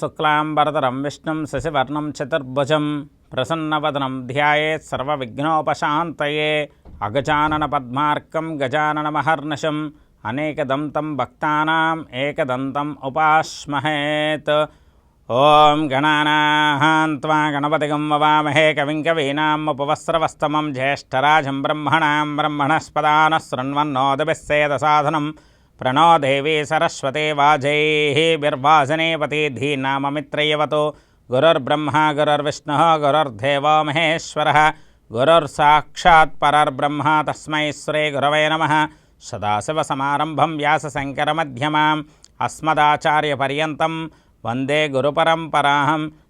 ఓం శుక్లాంబరతరం విష్ణుం శశివర్ణం చతుర్భుజం ప్రసన్నవదనం ధ్యాయేత్ సర్వవిఘ్నోపశాంతయే అగజానన పద్మార్కం గజానన గజాననమహర్నిశం అనేకదంతం భక్తానాం ఏకదంతం ఉపాస్మహేత్ ఓం గణానాహాన్వా గణపతిగం వవామహే కవిం కవీనాం కవీనాముపవస్రవస్తమం జ్యేష్ఠరాజం బ్రహ్మణాం బ్రహ్మణస్పదాన శృణ్వన్నోదభిస్సేద సాధనం प्रणो देवी सरस्वती वाजैः बिर्वासने पतिधीनाममित्रयवतो गुरुर्ब्रह्मा, गुरुर्विष्णुः, गुरुर्देवो महेश्वरः। गुरुर्साक्षात्परर्ब्रह्मा तस्म श्री गुरवे नमः। सदाशिवसमारम्भं व्यासशङ्करमध्यमाम्। अस्मदाचार्यपर्यन्तं वंदे गुरुपरम्पराहं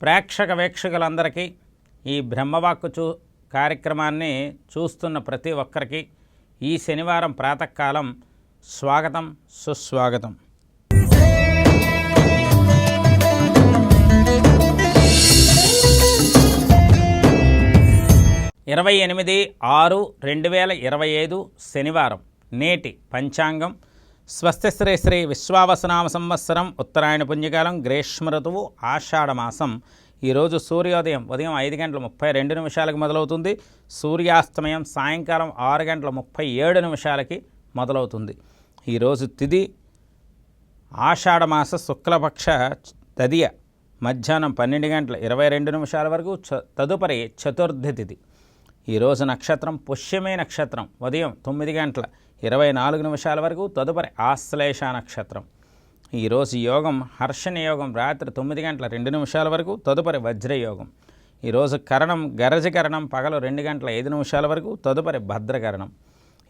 ప్రేక్షక వీక్షకులందరికీ ఈ బ్రహ్మవాక్కు చూ కార్యక్రమాన్ని చూస్తున్న ప్రతి ఒక్కరికి ఈ శనివారం ప్రాతకాలం స్వాగతం సుస్వాగతం. ఇరవై ఎనిమిది ఆరు రెండు వేల ఇరవై ఐదు శనివారం నేటి పంచాంగం స్వస్తి శ్రీ శ్రీ విశ్వావసనామ సంవత్సరం ఉత్తరాయణ పుణ్యకాలం గ్రీష్మ ఋతువు ఆషాఢమాసం ఈరోజు సూర్యోదయం ఉదయం ఐదు గంటల ముప్పై రెండు నిమిషాలకు మొదలవుతుంది. సూర్యాస్తమయం సాయంకాలం ఆరు గంటల ముప్పై ఏడు నిమిషాలకి మొదలవుతుంది. ఈరోజు తిది ఆషాఢమాస శుక్లపక్ష తదియ మధ్యాహ్నం పన్నెండు గంటల ఇరవై రెండు నిమిషాల వరకు చ తదుపరి చతుర్థి తిథి ఈరోజు నక్షత్రం పుష్యమే నక్షత్రం. ఉదయం తొమ్మిది గంటల ఇరవై నాలుగు నిమిషాల వరకు తదుపరి ఆశ్లేష నక్షత్రం. ఈరోజు యోగం హర్షణ యోగం రాత్రి తొమ్మిది గంటల రెండు నిమిషాల వరకు తదుపరి వజ్రయోగం ఈరోజు కరణం గరజకరణం పగలు రెండు గంటల ఐదు నిమిషాల వరకు తదుపరి భద్రకరణం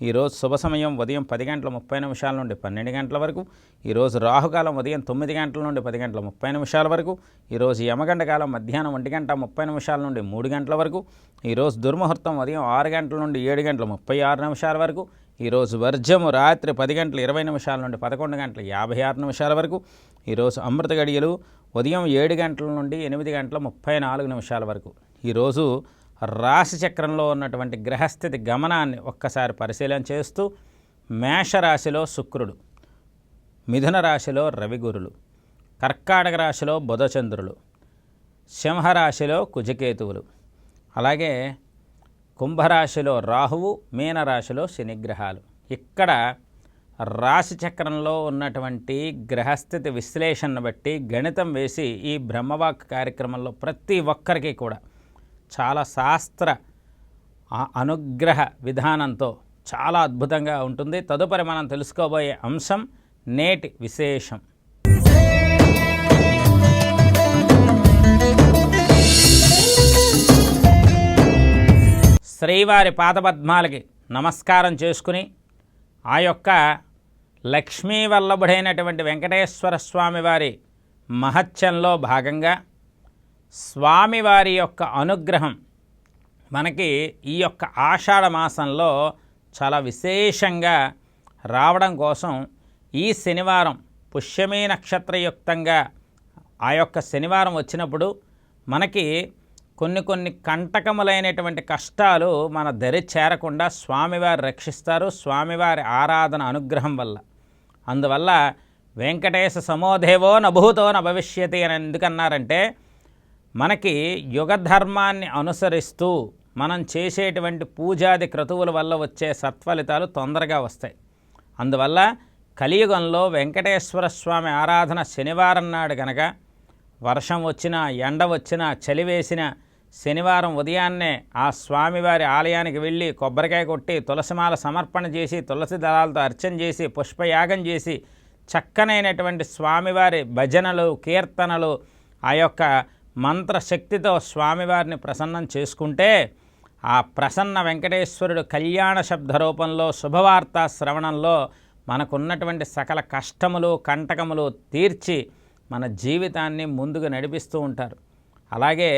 ఈరోజు శుభ సమయం ఉదయం పది గంటల ముప్పై నిమిషాల నుండి పన్నెండు గంటల వరకు. ఈరోజు రాహుకాలం ఉదయం తొమ్మిది గంటల నుండి పది గంటల ముప్పై నిమిషాల వరకు. ఈరోజు యమగంట కాలం మధ్యాహ్నం ఒంటి గంట ముప్పై నిమిషాల నుండి మూడు గంటల వరకు. ఈరోజు దుర్ముహూర్తం ఉదయం ఆరు గంటల నుండి ఏడు గంటల ముప్పై ఆరు నిమిషాల వరకు. ఈరోజు వర్జము రాత్రి పది గంటల ఇరవై నిమిషాల నుండి పదకొండు గంటల యాభై ఆరు నిమిషాల వరకు ఈరోజు అమృత గడియలు ఉదయం ఏడు గంటల నుండి ఎనిమిది గంటల ముప్పై నాలుగు నిమిషాల వరకు. ఈరోజు రాశి చక్రంలో ఉన్నటువంటి గ్రహస్థితి గమనాన్ని ఒక్కసారి పరిశీలన చేస్తూ మేషరాశిలో శుక్రుడు మిథున రాశిలో రవిగురులు కర్కాటక రాశిలో బుధచంద్రులు సింహరాశిలో కుజకేతువులు అలాగే కుంభరాశిలో రాహువు మీనరాశిలో శనిగ్రహాలు. ఇక్కడ రాశి చక్రంలో ఉన్నటువంటి గ్రహస్థితి విశ్లేషణను బట్టి గణితం వేసి ఈ బ్రహ్మవాక్ కార్యక్రమంలో ప్రతి ఒక్కరికి కూడా చాలా శాస్త్ర అనుగ్రహ విధానంతో చాలా అద్భుతంగా ఉంటుంది. తదుపరి మనం తెలుసుకోబోయే అంశం నేటి విశేషం. శ్రీవారి పాదపద్మాలకి నమస్కారం చేసుకుని ఆ యొక్క లక్ష్మీ వల్లభుడైనటువంటి వెంకటేశ్వర స్వామి వారి మహత్యంలో భాగంగా స్వామివారి యొక్క అనుగ్రహం మనకి ఈ యొక్క ఆషాఢ మాసంలో చాలా విశేషంగా రావడం కోసం ఈ శనివారం పుష్యమీ నక్షత్రయుక్తంగా ఆ యొక్క శనివారం వచ్చినప్పుడు మనకి కొన్ని కొన్ని కంటకములైనటువంటి కష్టాలు మన దరి చేరకుండా స్వామివారు రక్షిస్తారు స్వామివారి ఆరాధన అనుగ్రహం వల్ల. అందువల్ల వెంకటేశ సమోదేవో నభూతో నభవిష్యతి అని ఎందుకన్నారంటే మనకి యుగధర్మాన్ని అనుసరిస్తూ మనం చేసేటువంటి పూజాది క్రతువుల వల్ల వచ్చే సత్ఫలితాలు తొందరగా వస్తాయి. అందువల్ల కలియుగంలో వెంకటేశ్వర స్వామి ఆరాధన శనివారం నాడు గనక వర్షం వచ్చినా ఎండ వచ్చినా చలి వేసిన శనివారం ఉదయాన్నే ఆ స్వామివారి ఆలయానికి వెళ్ళి కొబ్బరికాయ కొట్టి తులసిమాల సమర్పణ చేసి తులసి దళాలతో అర్చన చేసి పుష్పయాగం చేసి చక్కనైనటువంటి స్వామివారి భజనలు కీర్తనలు ఆ యొక్క మంత్రశక్తితో స్వామివారిని ప్రసన్నం చేసుకుంటే ఆ ప్రసన్న వెంకటేశ్వరుడు కళ్యాణ శబ్ద రూపంలో శుభవార్త శ్రవణంలో మనకున్నటువంటి సకల కష్టములు కంటకములు తీర్చి మన జీవితాన్ని ముందుకు నడిపిస్తూ ఉంటారు. అలాగే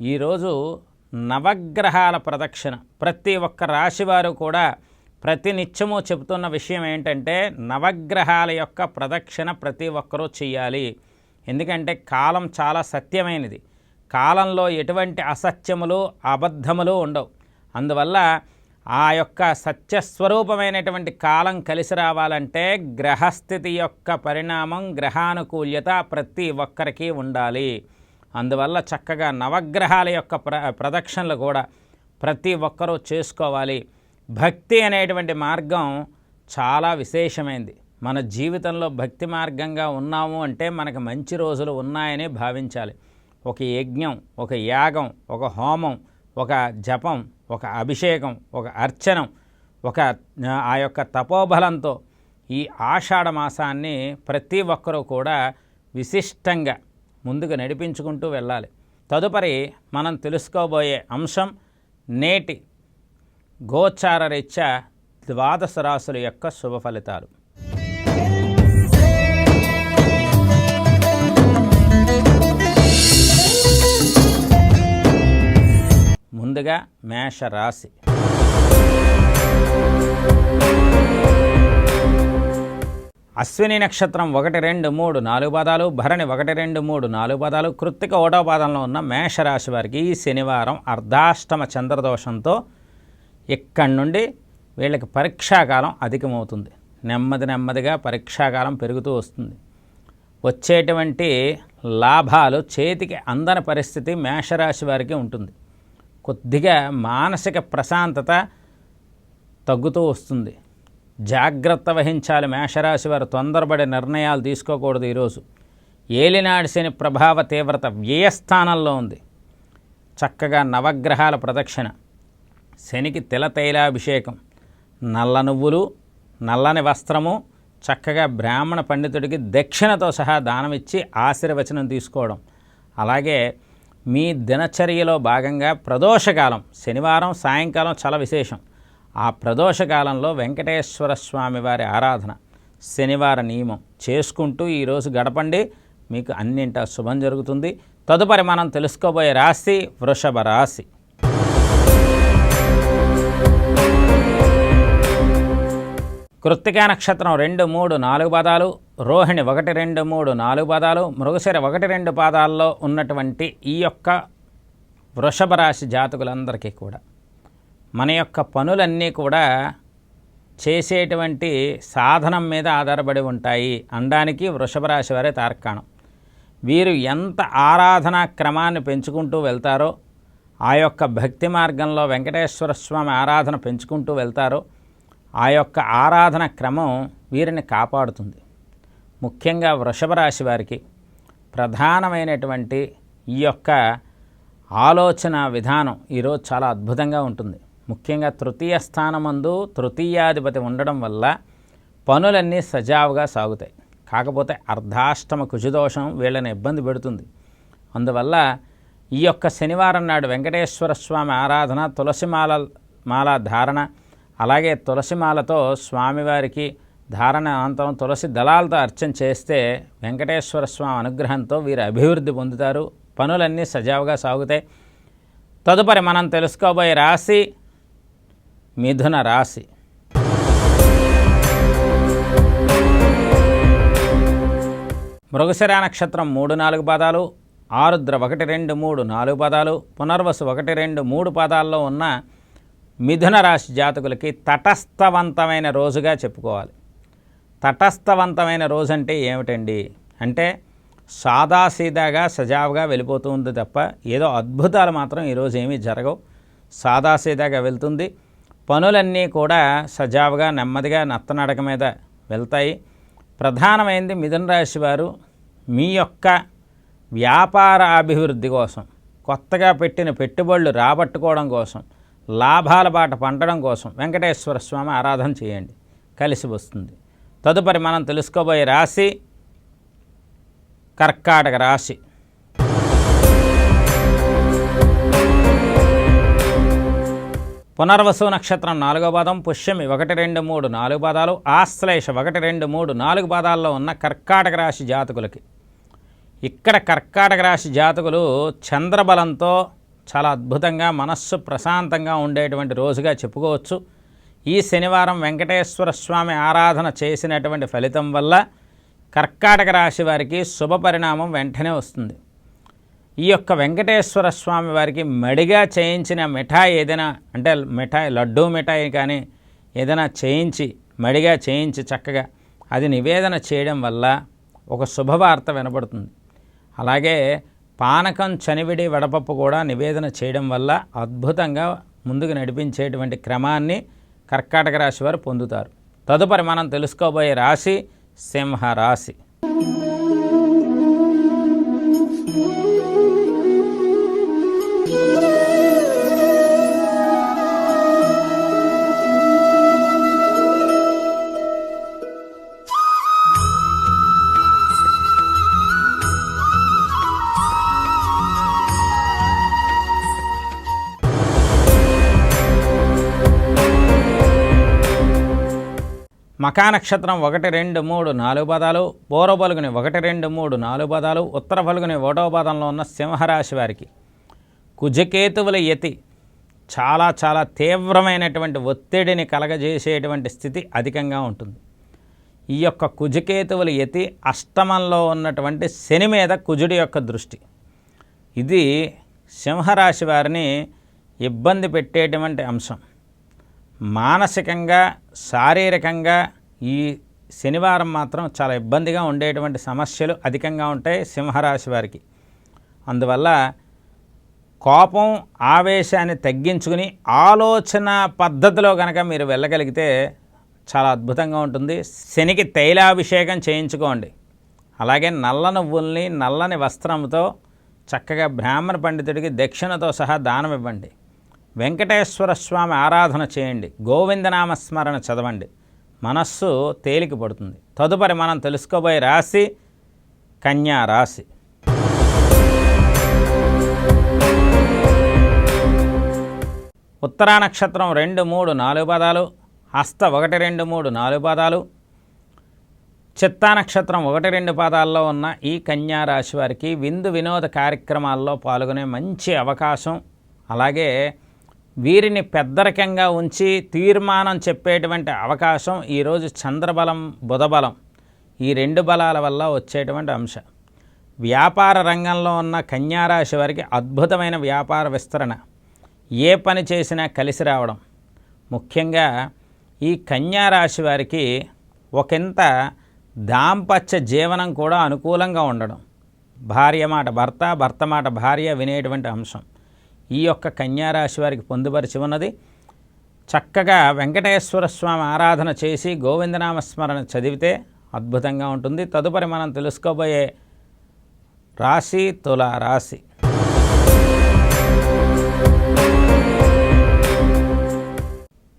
ఈరోజు నవగ్రహాల ప్రదక్షిణ. ప్రతి ఒక్క రాశివారు కూడా ప్రతి నిత్యము చెబుతున్న విషయం ఏంటంటే నవగ్రహాల యొక్క ప్రదక్షిణ ప్రతి ఒక్కరూ చేయాలి ఎందుకంటే కాలం చాలా సత్యమైనది. కాలంలో ఎటువంటి అసత్యములు అబద్ధములు ఉండవు. అందువల్ల ఆ యొక్క సత్యస్వరూపమైనటువంటి కాలం కలిసి రావాలంటే గ్రహస్థితి యొక్క పరిణామం గ్రహానుకూల్యత ప్రతి ఒక్కరికి ఉండాలి. అందువల్ల చక్కగా నవగ్రహాల యొక్క ప్ర ప్రదక్షిణలు కూడా ప్రతి ఒక్కరూ చేసుకోవాలి. భక్తి అనేటువంటి మార్గం చాలా విశేషమైంది. మన జీవితంలో భక్తి మార్గంగా ఉన్నాము అంటే మనకు మంచి రోజులు ఉన్నాయని భావించాలి. ఒక యజ్ఞం ఒక యాగం ఒక హోమం ఒక జపం ఒక అభిషేకం ఒక అర్చనం ఒక ఆ యొక్క తపోబలంతో ఈ ఆషాఢ మాసాన్ని ప్రతి ఒక్కరూ కూడా విశిష్టంగా ముందుకు నడిపించుకుంటూ వెళ్ళాలి. తదుపరి మనం తెలుసుకోబోయే అంశం నేటి గోచార రీత్యా ద్వాదశ రాశుల యొక్క శుభ ఫలితాలు. ముందుగా మేష అశ్విని నక్షత్రం ఒకటి రెండు మూడు నాలుగు పాదాలు భరణి ఒకటి రెండు మూడు నాలుగు పాదాలు కృత్తిక ఒకటో పాదంలో ఉన్న మేషరాశి వారికి ఈ శనివారం అర్ధాష్టమ చంద్రదోషంతో ఇక్కడి నుండి వీళ్ళకి పరీక్షాకాలం అధికమవుతుంది. నెమ్మది నెమ్మదిగా పరీక్షాకాలం పెరుగుతూ వస్తుంది. వచ్చేటువంటి లాభాలు చేతికి అందని పరిస్థితి మేషరాశి వారికి ఉంటుంది. కొద్దిగా మానసిక ప్రశాంతత తగ్గుతూ వస్తుంది. జాగ్రత్త వహించాలి మేషరాశి వారు. తొందరపడే నిర్ణయాలు తీసుకోకూడదు ఈరోజు. ఏలినాడి శని ప్రభావ తీవ్రత వ్యయస్థానంలో ఉంది. చక్కగా నవగ్రహాల ప్రదక్షిణ. శనికి తిల తైలాభిషేకం. నల్ల నువ్వులు నల్లని వస్త్రము చక్కగా బ్రాహ్మణ పండితుడికి దక్షిణతో సహా దానం ఇచ్చి ఆశీర్వచనం తీసుకోవడం. అలాగే మీ దినచర్యలో భాగంగా ప్రదోషకాలం. శనివారం సాయంకాలం చాలా విశేషం. ఆ ప్రదోషకాలంలో వెంకటేశ్వర స్వామి వారి ఆరాధన శనివార నియమం చేసుకుంటూ ఈరోజు గడపండి. మీకు అన్నింటా శుభం జరుగుతుంది. తదుపరి మనం తెలుసుకోబోయే రాశి వృషభ రాశి. కృత్తికా నక్షత్రం రెండు మూడు నాలుగు పాదాలు రోహిణి ఒకటి రెండు మూడు నాలుగు పాదాలు మృగశిర ఒకటి రెండు పాదాల్లో ఉన్నటువంటి ఈ యొక్క వృషభ రాశి జాతకులందరికీ కూడా. మన యొక్క పనులన్నీ కూడా చేసేటువంటి సాధనం మీద ఆధారపడి ఉంటాయి. అనడానికి వృషభ రాశి వారే తార్కాణం వీరు ఎంత ఆరాధనా క్రమాన్ని పెంచుకుంటూ వెళ్తారో ఆ యొక్క భక్తి మార్గంలో వెంకటేశ్వర స్వామి ఆరాధన పెంచుకుంటూ వెళ్తారో ఆ యొక్క ఆరాధన క్రమం వీరిని కాపాడుతుంది. ముఖ్యంగా వృషభ రాశి వారికి ప్రధానమైనటువంటి ఈ యొక్క ఆలోచన విధానం ఈరోజు చాలా అద్భుతంగా ఉంటుంది. ముఖ్యంగా తృతీయ స్థానమందు తృతీయాధిపతి ఉండడం వల్ల పనులన్నీ సజావుగా సాగుతాయి. కాకపోతే అర్ధాష్టమ కుజదోషం వీళ్ళని ఇబ్బంది పెడుతుంది. అందువల్ల ఈ యొక్క శనివారం నాడు వెంకటేశ్వర స్వామి ఆరాధన తులసిమాల మాల ధారణ అలాగే తులసిమాలతో స్వామివారికి ధారణ అనంతరం తులసి దళాలతో అర్చన చేస్తే వెంకటేశ్వర స్వామి అనుగ్రహంతో వీరు అభివృద్ధి పొందుతారు. పనులన్నీ సజావుగా సాగుతాయి. తదుపరి మనం తెలుసుకోబోయే రాశి మిథున రాశి. మృగశిర నక్షత్రం మూడు నాలుగు పాదాలు ఆరుద్ర ఒకటి రెండు మూడు నాలుగు పాదాలు పునర్వసు ఒకటి రెండు మూడు పాదాల్లో ఉన్న మిథున రాశి జాతకులకి తటస్థవంతమైన రోజుగా చెప్పుకోవాలి. తటస్థవంతమైన రోజు అంటే ఏమిటండి? అంటే సాదాసీదాగా సజావుగా వెళ్ళిపోతుంది తప్ప ఏదో అద్భుతాలు మాత్రం ఈరోజు ఏమీ జరగవు. సాదాసీదాగా వెళ్తుంది. పనులన్నీ కూడా సజావుగా నెమ్మదిగా నత్తనడక మీద వెళ్తాయి. ప్రధానమైనది మిథున రాశి వారు మీ యొక్క వ్యాపార అభివృద్ధి కోసం కొత్తగా పెట్టిన పెట్టుబడులు రాబట్టుకోవడం కోసం లాభాల బాట పంటడం కోసం వెంకటేశ్వర స్వామి ఆరాధన చేయండి. కలిసి వస్తుంది. తదుపరి మనం తెలుసుకోబోయే రాశి కర్కాటక రాశి. పునర్వసు నక్షత్రం నాలుగో పాదం పుష్యమి ఒకటి రెండు మూడు నాలుగు పాదాలు ఆశ్లేష ఒకటి రెండు మూడు నాలుగు పాదాల్లో ఉన్న కర్కాటక రాశి జాతకులకి. ఇక్కడ కర్కాటక రాశి జాతకులు చంద్రబలంతో చాలా అద్భుతంగా మనస్సు ప్రశాంతంగా ఉండేటువంటి రోజుగా చెప్పుకోవచ్చు. ఈ శనివారం వెంకటేశ్వర స్వామి ఆరాధన చేసినటువంటి ఫలితం వల్ల కర్కాటక రాశి వారికి శుభ పరిణామం వెంటనే వస్తుంది. ఈ యొక్క వెంకటేశ్వర స్వామి వారికి మడిగా చేయించిన మిఠాయి ఏదైనా అంటే మిఠాయి లడ్డూ మిఠాయి కానీ ఏదైనా చేయించి మడిగా చేయించి చక్కగా అది నివేదన చేయడం వల్ల ఒక శుభవార్త వినపడుతుంది అలాగే పానకం చనివిడి వడపప్పు కూడా నివేదన చేయడం వల్ల అద్భుతంగా ముందుకు నడిపించేటువంటి క్రమాన్ని కర్కాటక రాశి వారు పొందుతారు. తదుపరి మనం తెలుసుకోబోయే రాశి సింహ రాశి నక్షత్రం ఒకటి రెండు మూడు నాలుగు పదాలు పూర్వ పలుగుని ఒకటి రెండు మూడు నాలుగు పదాలు ఉత్తర పలుగుని ఒకటో పదంలో ఉన్న సింహరాశి వారికి కుజకేతువుల యతి చాలా చాలా తీవ్రమైనటువంటి ఒత్తిడిని కలగజేసేటువంటి స్థితి అధికంగా ఉంటుంది. ఈ యొక్క కుజకేతువుల యతి అష్టమంలో ఉన్నటువంటి శని మీద కుజుడి యొక్క దృష్టి. ఇది సింహరాశి వారిని ఇబ్బంది పెట్టేటువంటి అంశం. మానసికంగా శారీరకంగా ఈ శనివారం మాత్రం చాలా ఇబ్బందిగా ఉండేటువంటి సమస్యలు అధికంగా ఉంటాయి సింహరాశి వారికి. అందువల్ల కోపం ఆవేశాన్ని తగ్గించుకుని ఆలోచన పద్ధతిలో కనుక మీరు వెళ్ళగలిగితే చాలా అద్భుతంగా ఉంటుంది. శనికి తైలాభిషేకం చేయించుకోండి. అలాగే నల్ల నువ్వుల్ని నల్లని వస్త్రంతో చక్కగా బ్రాహ్మణ పండితుడికి దక్షిణతో సహా దానం ఇవ్వండి. వెంకటేశ్వర స్వామి ఆరాధన చేయండి. గోవిందనామస్మరణ చదవండి. మనస్సు తేలిక పడుతుంది. తదుపరి మనం తెలుసుకోబోయే రాశి కన్యా రాశి. ఉత్తరా నక్షత్రం రెండు మూడు నాలుగు పదాలు. హస్త ఒకటి రెండు మూడు నాలుగు పదాలు. చిత్తా నక్షత్రం ఒకటి రెండు పాదాల్లో ఉన్న ఈ కన్యా రాశి వారికి విందు వినోద కార్యక్రమాల్లో పాల్గొనే మంచి అవకాశం. అలాగే వీరిని పెద్దరికంగా ఉంచి తీర్మానం చెప్పేటువంటి అవకాశం ఈరోజు చంద్రబలం బుధబలం ఈ రెండు బలాల వల్ల వచ్చేటువంటి అంశం. వ్యాపార రంగంలో ఉన్న కన్యారాశి వారికి అద్భుతమైన వ్యాపార విస్తరణ. ఏ పని చేసినా కలిసి రావడం. ముఖ్యంగా ఈ కన్యారాశి వారికి ఒకంత దాంపత్య జీవనం కూడా అనుకూలంగా ఉండడం. భార్య మాట భర్త భర్త మాట భార్య వినేటువంటి అంశం. ఈ యొక్క కన్యారాశి వారికి పొందుపరిచి ఉన్నది. చక్కగా వెంకటేశ్వర స్వామి ఆరాధన చేసి గోవిందనామస్మరణ చదివితే అద్భుతంగా ఉంటుంది. తదుపరి మనం తెలుసుకోబోయే రాశి తుల రాశి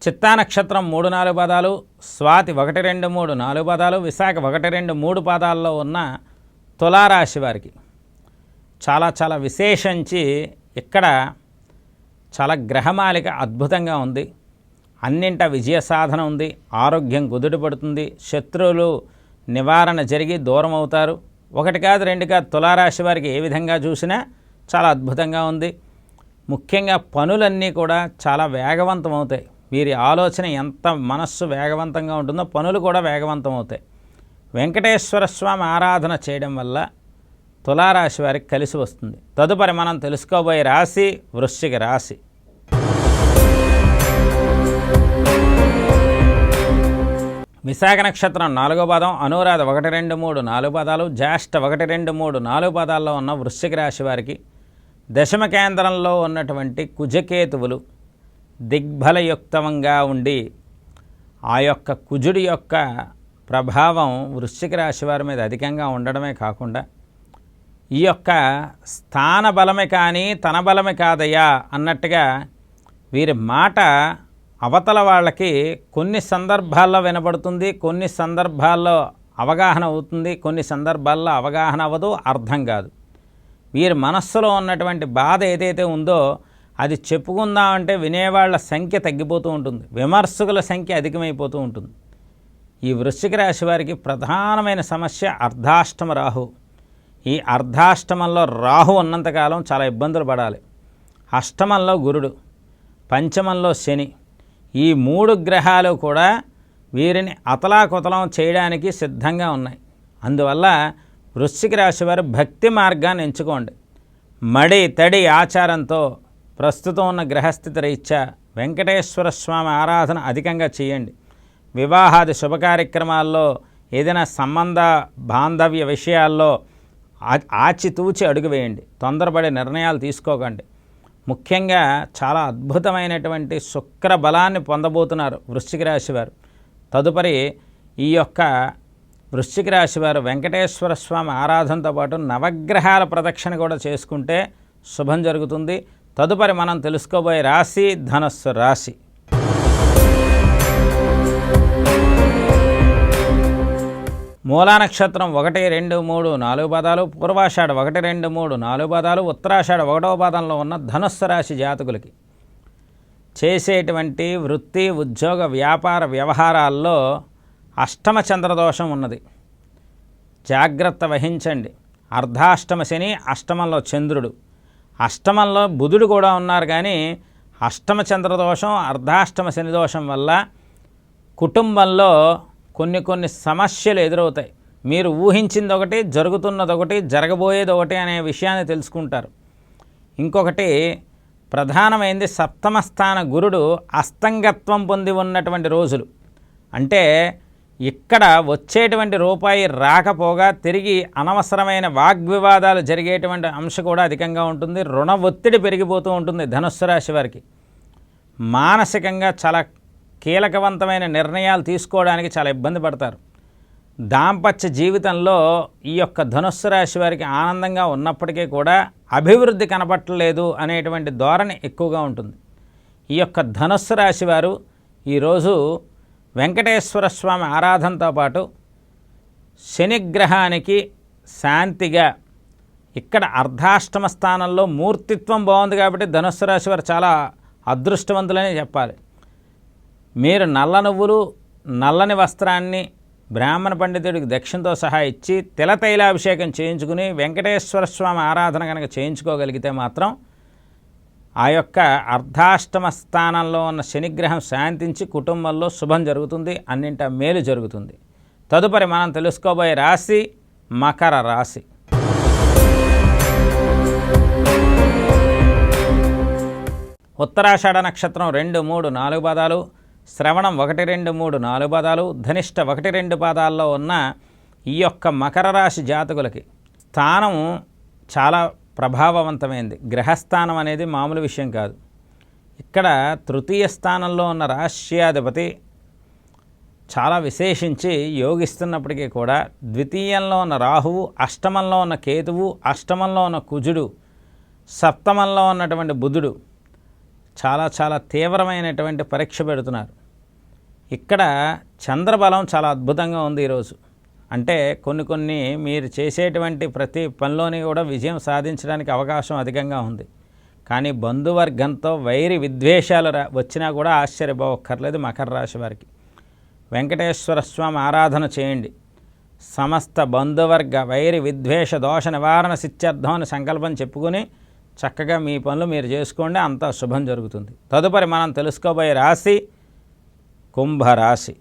చిత్తా నక్షత్రం మూడు నాలుగు పదాలు స్వాతి ఒకటి రెండు మూడు నాలుగు పదాలు విశాఖ ఒకటి రెండు మూడు పాదాల్లో ఉన్న తులారాశి వారికి చాలా చాలా విశేషించి ఇక్కడ చాలా గ్రహమాలిక అద్భుతంగా ఉంది. అన్నింట విజయ సాధన ఉంది. ఆరోగ్యం కుదుట పడుతుంది. శత్రువులు నివారణ జరిగి దూరం అవుతారు. ఒకటి కాదు రెండు కాదు తులారాశి వారికి ఏ విధంగా చూసినా చాలా అద్భుతంగా ఉంది. ముఖ్యంగా పనులన్నీ కూడా చాలా వేగవంతం అవుతాయి. వీరి ఆలోచన ఎంత మనస్సు వేగవంతంగా ఉంటుందో పనులు కూడా వేగవంతం అవుతాయి. వెంకటేశ్వర స్వామి ఆరాధన చేయడం వల్ల తులారాశి వారికి కలిసి వస్తుంది. తదుపరి మనం తెలుసుకోబోయే రాశి వృశ్చిక రాశి. విశాఖ నక్షత్రం నాలుగో పదం అనురాధ ఒకటి రెండు మూడు నాలుగు పదాలు జ్యేష్ఠ ఒకటి రెండు మూడు నాలుగు పదాల్లో ఉన్న వృశ్చిక రాశి వారికి దశమ కేంద్రంలో ఉన్నటువంటి కుజకేతువులు దిగ్బలయుక్తంగా ఉండి ఆ యొక్క కుజుడి యొక్క ప్రభావం వృశ్చిక రాశి వారి మీద అధికంగా ఉండడమే కాకుండా ఈ యొక్క స్థాన బలమే కానీ తన బలమే కాదయ్యా అన్నట్టుగా వీరి మాట అవతల వాళ్ళకి కొన్ని సందర్భాల్లో వినబడుతుంది కొన్ని సందర్భాల్లో అవగాహన అవుతుంది కొన్ని సందర్భాల్లో అవగాహన అవ్వదు అర్థం కాదు. వీరి మనస్సులో ఉన్నటువంటి బాధ ఏదైతే ఉందో అది చెప్పుకుందామంటే వినేవాళ్ళ సంఖ్య తగ్గిపోతూ ఉంటుంది విమర్శకుల సంఖ్య అధికమైపోతూ ఉంటుంది. ఈ వృశ్చిక రాశి వారికి ప్రధానమైన సమస్య అర్ధాష్టమ రాహు. ఈ అర్ధాష్టమంలో రాహు ఉన్నంతకాలం చాలా ఇబ్బందులు పడాలి. అష్టమంలో గురుడు పంచమంలో శని ఈ మూడు గ్రహాలు కూడా వీరిని అతలాకుతలం చేయడానికి సిద్ధంగా ఉన్నాయి. అందువల్ల వృశ్చిక రాశి వారు భక్తి మార్గాన్ని ఎంచుకోండి. మడి తడి ఆచారంతో ప్రస్తుతం ఉన్న గ్రహస్థితి రీత్యా వెంకటేశ్వర స్వామి ఆరాధన అధికంగా చేయండి. వివాహాది శుభ కార్యక్రమాల్లో ఏదైనా సంబంధ బాంధవ్య విషయాల్లో ఆచితూచి అడుగు వేయండి. తొందరపడే నిర్ణయాలు తీసుకోకండి. ముఖ్యంగా చాలా అద్భుతమైనటువంటి శుక్ర బలాన్ని పొందబోతున్నారు వృశ్చిక రాశి వారు. తదుపరి ఈ యొక్క వృశ్చిక రాశి వారు వెంకటేశ్వర స్వామి ఆరాధనతో పాటు నవగ్రహాల ప్రదక్షిణ కూడా చేసుకుంటే శుభం జరుగుతుంది. తదుపరి మనం తెలుసుకోబోయే రాశి ధనస్సు రాశి. మూలా నక్షత్రం ఒకటి రెండు మూడు నాలుగు పదాలు పూర్వాషాఢ ఒకటి రెండు మూడు నాలుగు పదాలు ఉత్తరాషాఢ ఒకటవ పదంలో ఉన్న ధనుస్సు రాశి జాతకులకి. చేసేటువంటి వృత్తి ఉద్యోగ వ్యాపార వ్యవహారాల్లో అష్టమ చంద్రదోషం ఉన్నది. జాగ్రత్త వహించండి. అర్ధాష్టమ శని అష్టమంలో చంద్రుడు. అష్టమంలో బుధుడు కూడా ఉన్నారు కానీ అష్టమ చంద్రదోషం అర్ధాష్టమ శని దోషం వల్ల కుటుంబంలో కొన్ని కొన్ని సమస్యలు ఎదురవుతాయి. మీరు ఊహించింది ఒకటి జరుగుతున్నది ఒకటి జరగబోయేది ఒకటి అనే విషయాన్ని తెలుసుకుంటారు. ఇంకొకటి ప్రధానమైంది సప్తమ స్థాన గురుడు అస్తంగత్వం పొంది ఉన్నటువంటి రోజులు. అంటే ఇక్కడ వచ్చేటువంటి రూపాయి రాకపోగా తిరిగి అనవసరమైన వాగ్వివాదాలు జరిగేటువంటి అంశం కూడా అధికంగా ఉంటుంది. రుణ ఒత్తిడి పెరిగిపోతూ ఉంటుంది ధనుస్సు రాశి వారికి. మానసికంగా చాలా కీలకవంతమైన నిర్ణయాలు తీసుకోవడానికి చాలా ఇబ్బంది పడతారు. దాంపత్య జీవితంలో ఈ యొక్క ధనుస్సు రాశి వారికి ఆనందంగా ఉన్నప్పటికీ కూడా అభివృద్ధి కనపట్టలేదు అనేటువంటి ధోరణి ఎక్కువగా ఉంటుంది. ఈ యొక్క ధనుస్సు రాశి వారు ఈరోజు వెంకటేశ్వర స్వామి ఆరాధనతో పాటు శనిగ్రహానికి శాంతిగా ఇక్కడ అర్ధాష్టమ స్థానంలో మూర్తిత్వం బాగుంది కాబట్టి ధనుస్సు రాశి వారు చాలా అదృష్టవంతులనే చెప్పాలి. మీరు నల్ల నువ్వులు నల్లని వస్త్రాన్ని బ్రాహ్మణ పండితుడికి దక్షిణతో సహా ఇచ్చి తిల తైలాభిషేకం చేయించుకుని వెంకటేశ్వర స్వామి ఆరాధన కనుక చేయించుకోగలిగితే మాత్రం ఆ యొక్క అర్ధాష్టమ స్థానంలో ఉన్న శనిగ్రహం శాంతించి కుటుంబంలో శుభం జరుగుతుంది అన్నింట మేలు జరుగుతుంది. తదుపరి మనం తెలుసుకోబోయే రాశి మకర రాశి. ఉత్తరాషాఢ నక్షత్రం రెండు మూడు నాలుగు పదాలు. శ్రవణం ఒకటి రెండు మూడు నాలుగు పాదాలు ధనిష్ట ఒకటి రెండు పాదాల్లో ఉన్న ఈ యొక్క మకర రాశి జాతకులకి స్థానం చాలా ప్రభావవంతమైంది. గ్రహస్థానం అనేది మామూలు విషయం కాదు. ఇక్కడ తృతీయ స్థానంలో ఉన్న రాష్ట్రాధిపతి చాలా విశేషించి యోగిస్తున్నప్పటికీ కూడా ద్వితీయంలో ఉన్న రాహువు అష్టమంలో ఉన్న కేతువు అష్టమంలో ఉన్న కుజుడు సప్తమంలో ఉన్నటువంటి బుధుడు చాలా చాలా తీవ్రమైనటువంటి పరీక్ష పెడుతున్నారు. ఇక్కడ చంద్రబలం చాలా అద్భుతంగా ఉంది ఈరోజు. అంటే కొన్ని కొన్ని మీరు చేసేటువంటి ప్రతి పనిలోని కూడా విజయం సాధించడానికి అవకాశం అధికంగా ఉంది. కానీ బంధువర్గంతో వైరి విద్వేషాలు రా వచ్చినా కూడా ఆశ్చర్యపోవక్కర్లేదు మకర రాశి వారికి. వెంకటేశ్వర స్వామి ఆరాధన చేయండి. సమస్త బంధువర్గ వైరి విద్వేష దోష నివారణ సిత్యర్థం అని సంకల్పం చెప్పుకొని చక్కగా మీ పనులు మీరు చేసుకోండి అంతా శుభం జరుగుతుంది. తదుపరి మనం తెలుసుకోబోయే రాశి కుంభరాశి.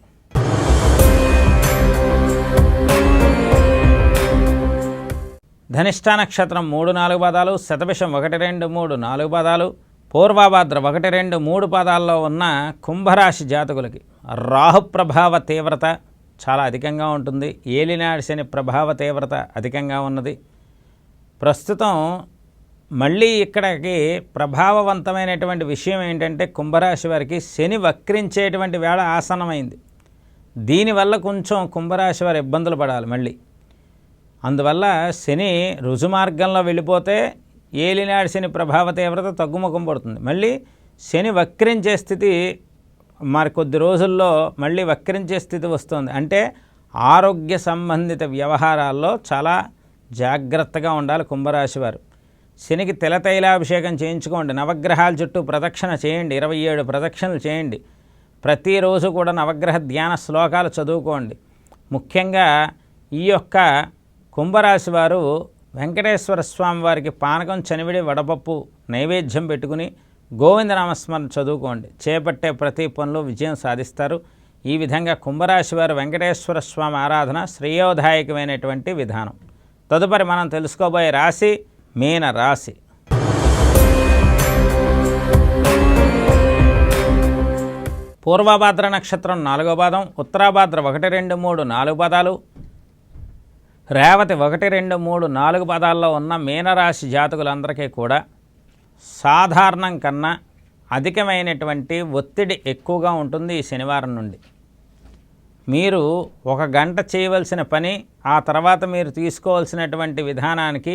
ధనిష్ట నక్షత్రం మూడు నాలుగు పదాలు శతభిషం ఒకటి రెండు మూడు నాలుగు పదాలు పూర్వభాద్ర ఒకటి రెండు మూడు పదాల్లో ఉన్న కుంభరాశి జాతకులకి రాహు ప్రభావ తీవ్రత చాలా అధికంగా ఉంటుంది. ఏలినాడి శని ప్రభావ తీవ్రత అధికంగా ఉన్నది. ప్రస్తుతం మళ్ళీ ఇక్కడికి ప్రభావవంతమైనటువంటి విషయం ఏంటంటే కుంభరాశి వారికి శని వక్రించేటువంటి వేళ ఆసనమైంది దీనివల్ల కొంచెం కుంభరాశి వారు ఇబ్బందులు పడాలి మళ్ళీ. అందువల్ల శని రుజుమార్గంలో వెళ్ళిపోతే ఏలినాడు శని ప్రభావ తీవ్రత తగ్గుముఖం పడుతుంది. మళ్ళీ శని వక్రించే స్థితి మరి కొద్ది రోజుల్లో మళ్ళీ వక్రించే స్థితి వస్తుంది. అంటే ఆరోగ్య సంబంధిత వ్యవహారాల్లో చాలా జాగ్రత్తగా ఉండాలి కుంభరాశి వారు. శనికి తెల తైలాభిషేకం చేయించుకోండి. నవగ్రహాల చుట్టూ ప్రదక్షిణ చేయండి. ఇరవై ఏడు ప్రదక్షిణలు చేయండి. ప్రతిరోజు కూడా నవగ్రహ ధ్యాన శ్లోకాలు చదువుకోండి. ముఖ్యంగా ఈ యొక్క కుంభరాశి వారు వెంకటేశ్వర స్వామి వారికి పానకం చనివిడి వడపప్పు నైవేద్యం పెట్టుకుని గోవిందనామస్మరణ చదువుకోండి. చేపట్టే ప్రతి పనులు విజయం సాధిస్తారు. ఈ విధంగా కుంభరాశి వారు వెంకటేశ్వర స్వామి ఆరాధన శ్రేయోదాయకమైనటువంటి విధానం. తదుపరి మనం తెలుసుకోబోయే రాశి మీనరాశి పూర్వభాద్ర నక్షత్రం నాలుగో పాదం ఉత్తరాభాద్ర ఒకటి రెండు మూడు నాలుగు పదాలు. రేవతి ఒకటి రెండు మూడు నాలుగు పదాల్లో ఉన్న మీనరాశి జాతకులందరికీ కూడా సాధారణం కన్నా అధికమైనటువంటి ఒత్తిడి ఎక్కువగా ఉంటుంది ఈ శనివారం నుండి. మీరు ఒక గంట చేయవలసిన పని ఆ తర్వాత మీరు తీసుకోవాల్సినటువంటి విధానానికి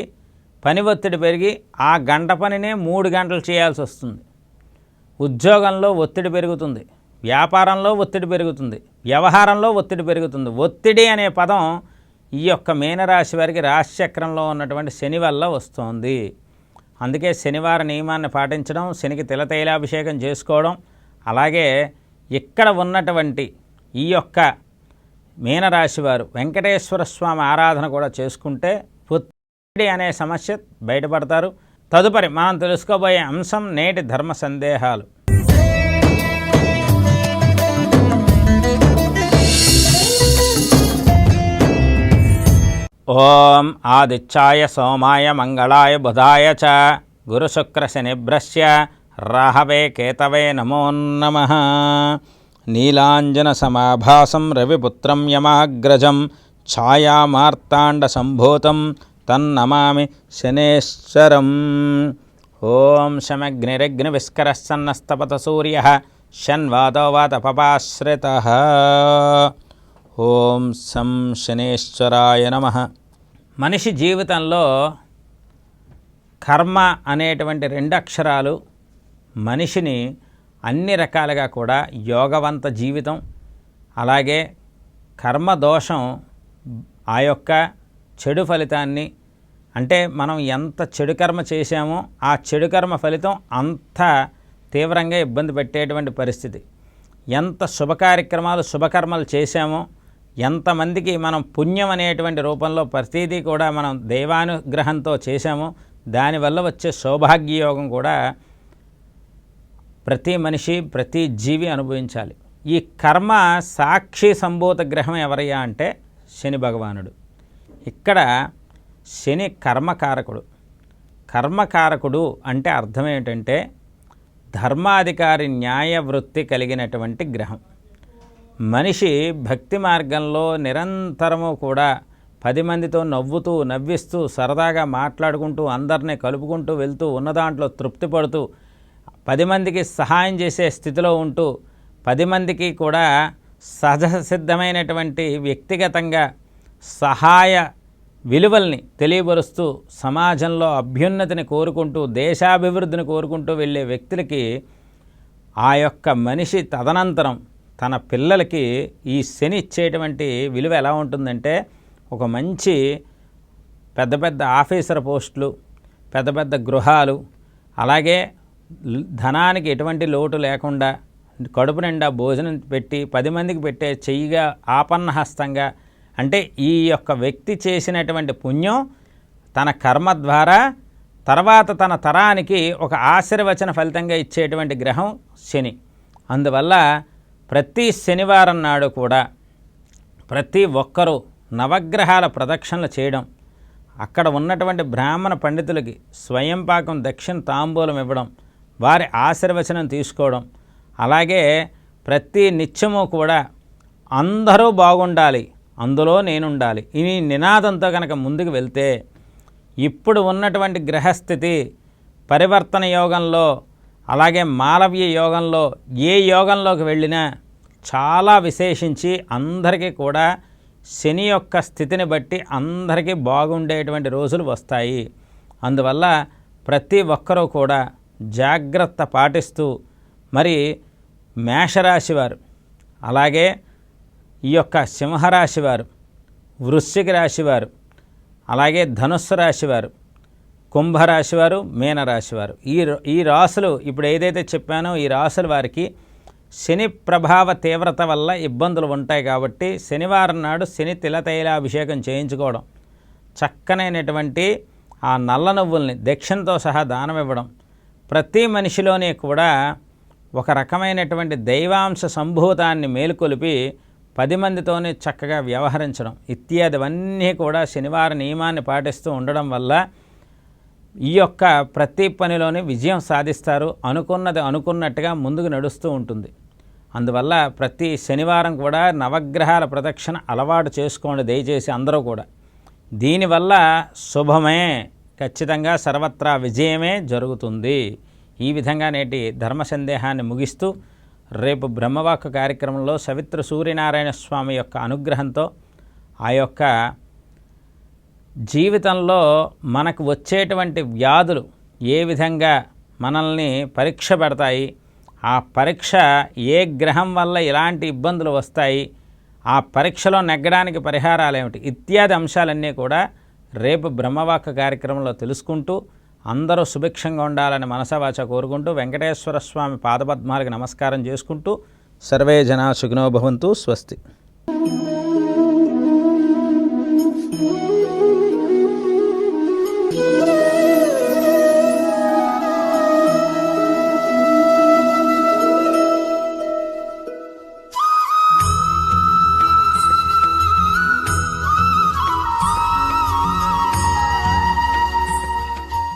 పని ఒత్తిడి పెరిగి ఆ గంట పనినే మూడు గంటలు చేయాల్సి వస్తుంది. ఉద్యోగంలో ఒత్తిడి పెరుగుతుంది. వ్యాపారంలో ఒత్తిడి పెరుగుతుంది. వ్యవహారంలో ఒత్తిడి పెరుగుతుంది. ఒత్తిడి అనే పదం ఈ యొక్క మీనరాశి వారికి రాశిచక్రంలో ఉన్నటువంటి శని వల్ల వస్తుంది. అందుకే శనివార నియమాన్ని పాటించడం శనికి తిలతైలాభిషేకం చేసుకోవడం అలాగే ఇక్కడ ఉన్నటువంటి ఈ యొక్క మీనరాశివారు వెంకటేశ్వర స్వామి ఆరాధన కూడా చేసుకుంటే అనే సమస్య బయటపడతారు. తదుపరి మనం తెలుసుకోబోయే అంశం నేటి ధర్మ సందేహాలు. ఓం ఆదిత్యాయ సోమాయ మంగళాయ బుధాయ చ గురుశుక్రశనిభ్రశ్య రాహవే కేతవే నమో నమ. నీలాంజనసమాభాసం రవిపుత్రం యమాగ్రజం ఛాయామార్తాండసంభూతం తన్నమామి శనేశ్వరం. ఓం శమగ్నిరగ్నివిస్కరస్సన్నస్తపత సూర్య షణ్వాతో వాతపపాశ్రిత ఓం సం శనేశ్వరాయ నమ. మనిషి జీవితంలో కర్మ అనేటువంటి రెండు అక్షరాలు మనిషిని అన్ని రకాలుగా కూడా యోగవంత జీవితం అలాగే కర్మ దోషం ఆ యొక్క చెడు ఫలితాన్ని అంటే మనం ఎంత చెడు కర్మ చేశామో ఆ చెడు కర్మ ఫలితం అంత తీవ్రంగా ఇబ్బంది పెట్టేటువంటి పరిస్థితి. ఎంత శుభ కార్యక్రమాలు శుభకర్మలు చేశామో ఎంతమందికి మనం పుణ్యం అనేటువంటి రూపంలో ప్రతిదీ కూడా మనం దైవానుగ్రహంతో చేశామో దానివల్ల వచ్చే సౌభాగ్యయోగం కూడా ప్రతి మనిషి ప్రతి జీవి అనుభవించాలి. ఈ కర్మ సాక్షి సంభూత గ్రహం ఎవరయ్యా అంటే శని భగవానుడు. ఇక్కడ శని కర్మకారకుడు. కర్మకారకుడు అంటే అర్థం ఏంటంటే ధర్మాధికారి న్యాయ వృత్తి కలిగినటువంటి గ్రహం. మనిషి భక్తి మార్గంలో నిరంతరము కూడా పది మందితో నవ్వుతూ నవ్విస్తూ సరదాగా మాట్లాడుకుంటూ అందరినీ కలుపుకుంటూ వెళ్తూ ఉన్న దాంట్లో తృప్తి పడుతూ పది మందికి సహాయం చేసే స్థితిలో ఉంటూ పది మందికి కూడా సహజ సిద్ధమైనటువంటి వ్యక్తిగతంగా సహాయ విలువల్ని తెలియబరుస్తూ సమాజంలో అభ్యున్నతిని కోరుకుంటూ దేశాభివృద్ధిని కోరుకుంటూ వెళ్ళే వ్యక్తులకి ఆ యొక్క మనిషి తదనంతరం తన పిల్లలకి ఈ శని ఇచ్చేటువంటి విలువ ఎలా ఉంటుందంటే ఒక మంచి పెద్ద పెద్ద ఆఫీసర్ పోస్టులు పెద్ద పెద్ద గృహాలు అలాగే ధనానికి ఎటువంటి లోటు లేకుండా కడుపు నిండా భోజనం పెట్టి పది మందికి పెట్టే చెయ్యిగా ఆపన్నహస్తంగా అంటే ఈ యొక్క వ్యక్తి చేసినటువంటి పుణ్యం తన కర్మ ద్వారా తర్వాత తన తరానికి ఒక ఆశీర్వచన ఫలితంగా ఇచ్చేటువంటి గ్రహం శని. అందువల్ల ప్రతి శనివారం నాడు కూడా ప్రతి ఒక్కరూ నవగ్రహాల ప్రదక్షిణలు చేయడం అక్కడ ఉన్నటువంటి బ్రాహ్మణ పండితులకి స్వయం పాకం దక్షిణ తాంబూలం ఇవ్వడం వారి ఆశీర్వచనం తీసుకోవడం అలాగే ప్రతి నిత్యము కూడా అందరూ బాగుండాలి అందులో నేనుండాలి. ఈ నినాదంతో కనుక ముందుకు వెళ్తే ఇప్పుడు ఉన్నటువంటి గ్రహస్థితి పరివర్తన యోగంలో అలాగే మాలవ్య యోగంలో ఏ యోగంలోకి వెళ్ళినా చాలా విశేషించి అందరికీ కూడా శని యొక్క స్థితిని బట్టి అందరికీ బాగుండేటువంటి రోజులు వస్తాయి. అందువల్ల ప్రతి ఒక్కరూ కూడా జాగ్రత్త పాటిస్తూ మరి మేషరాశి వారు అలాగే ఈ యొక్క సింహరాశి వారు వృశ్చిక రాశివారు అలాగే ధనుస్సు రాశివారు కుంభరాశివారు మీనరాశివారు వారు ఈ ఈ రాసులు ఇప్పుడు ఏదైతే చెప్పానో ఈ రాసుల వారికి శని ప్రభావ తీవ్రత వల్ల ఇబ్బందులు ఉంటాయి కాబట్టి శనివారం నాడు శని తిలతైలాభిషేకం చేయించుకోవడం చక్కనైనటువంటి ఆ నల్ల నువ్వుల్ని దక్షిణతో సహా దానం ఇవ్వడం ప్రతి మనిషిలోనే కూడా ఒక రకమైనటువంటి దైవాంశ సంభూతాన్ని మేలుకొలిపి పది మందితోనే చక్కగా వ్యవహరించడం. ఇత్యాదివన్నీ కూడా శనివార నియమాన్ని పాటిస్తూ ఉండడం వల్ల ఈ యొక్క ప్రతి పనిలోనే విజయం సాధిస్తారు. అనుకున్నది అనుకున్నట్టుగా ముందుకు నడుస్తూ ఉంటుంది. అందువల్ల ప్రతి శనివారం కూడా నవగ్రహాల ప్రదక్షిణ అలవాటు చేసుకోండి దయచేసి అందరూ కూడా. దీనివల్ల శుభమే ఖచ్చితంగా సర్వత్రా విజయమే జరుగుతుంది. ఈ విధంగా నేటి ధర్మ సందేహాన్ని ముగిస్తూ రేపు బ్రహ్మవాక్ కార్యక్రమంలో సవిత్ర సూర్యనారాయణ స్వామి యొక్క అనుగ్రహంతో ఆ యొక్క జీవితంలో మనకు వచ్చేటువంటి వ్యాధులు ఏ విధంగా మనల్ని పరీక్ష పెడతాయి ఆ పరీక్ష ఏ గ్రహం వల్ల ఎలాంటి ఇబ్బందులు వస్తాయి ఆ పరీక్షలో నెగ్గడానికి పరిహారాలు ఏమిటి ఇత్యాది అంశాలన్నీ కూడా రేపు బ్రహ్మవాక కార్యక్రమంలో తెలుసుకుంటూ అందరూ సుభిక్షంగా ఉండాలని మనసవాచ కోరుకుంటూ వెంకటేశ్వర స్వామి పాదపద్మాలకు నమస్కారం చేసుకుంటూ సర్వే జనా సుఖినో భవంతు స్వస్తి.